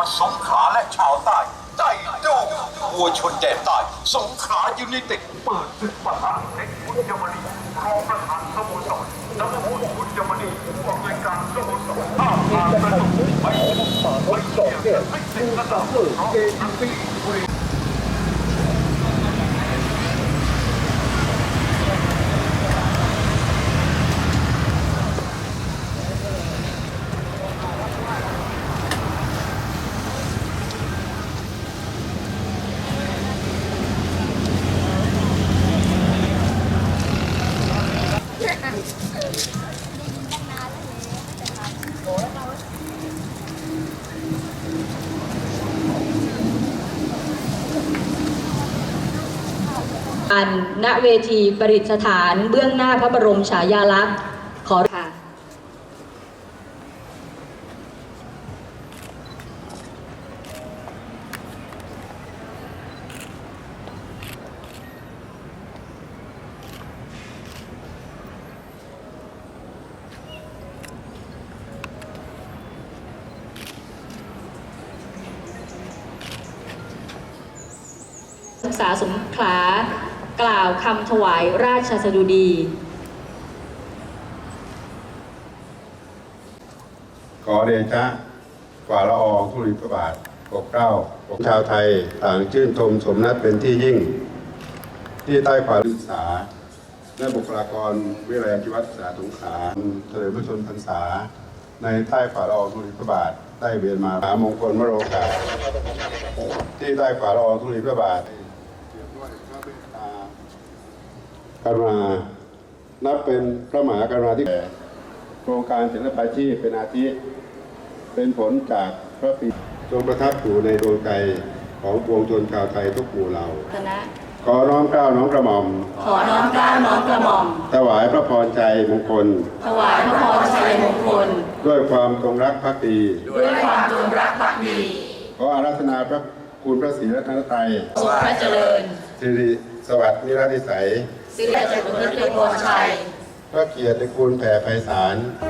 รสงขลาและชาวใต้ได้ดูวัวชนแดนใต้สงขลายูไนเต็ดเปิดศึกปะทะเล็กพุทธมณีรองประธานสโมสรนวพุทธพุทธมณีผู้อำนวยการสโมสรท่าทางประตูไม่ไปเชียร์ให้เสร็จก็ต้องเกมปี อันณเวทีประดิษฐานเบื้องหน้าพระบรมฉายาลักษณ์ขอค่ะศึกษาสงขลา กล่าวคำถวายราชสดุดีขอเดชะฝ่าละอองธุลีพระบาทปกเกล้าของชาวไทยต่างชื่นชมสมนัตเป็นที่ยิ่ง ที่ใต้ฝ่ามศึกษา และบุคลากรวิทยาชีวศึกษาสงขลาเฉลิมพระชนพรรษา ในใต้ฝ่าละอองธุลีพระบาทได้เวียนมาหามงคลมโรกาที่ใต้ฝ่าละอองธุลีพระบาทเกียรติด้วยพระเมตตา กรุณานับเป็นพระมหากรุณาธิคุณโครงการศิลปาชีพเป็นอาทิเป็นผลจากพระปีทรงประทับอยู่ในดวงใจของปวงชนชาวไทยทุกหมู่เหล่า คณะ ขอน้อมเกล้าน้อมกระหม่อม ขอน้อมเกล้าน้อมกระหม่อม ถวายพระพรใจมงคล ถวายพระพรชัยมงคล ด้วยความจงรักภักดี ด้วยความจงรักภักดี ขออารัธนาพระคุณพระศรีรัตนตรัยสุขพระเจริญสิริ สวัสดิ์นิรัติสัยสิริจักรพรรดิพรชัย พระเกียรติคุณแผ่ไพศาลพ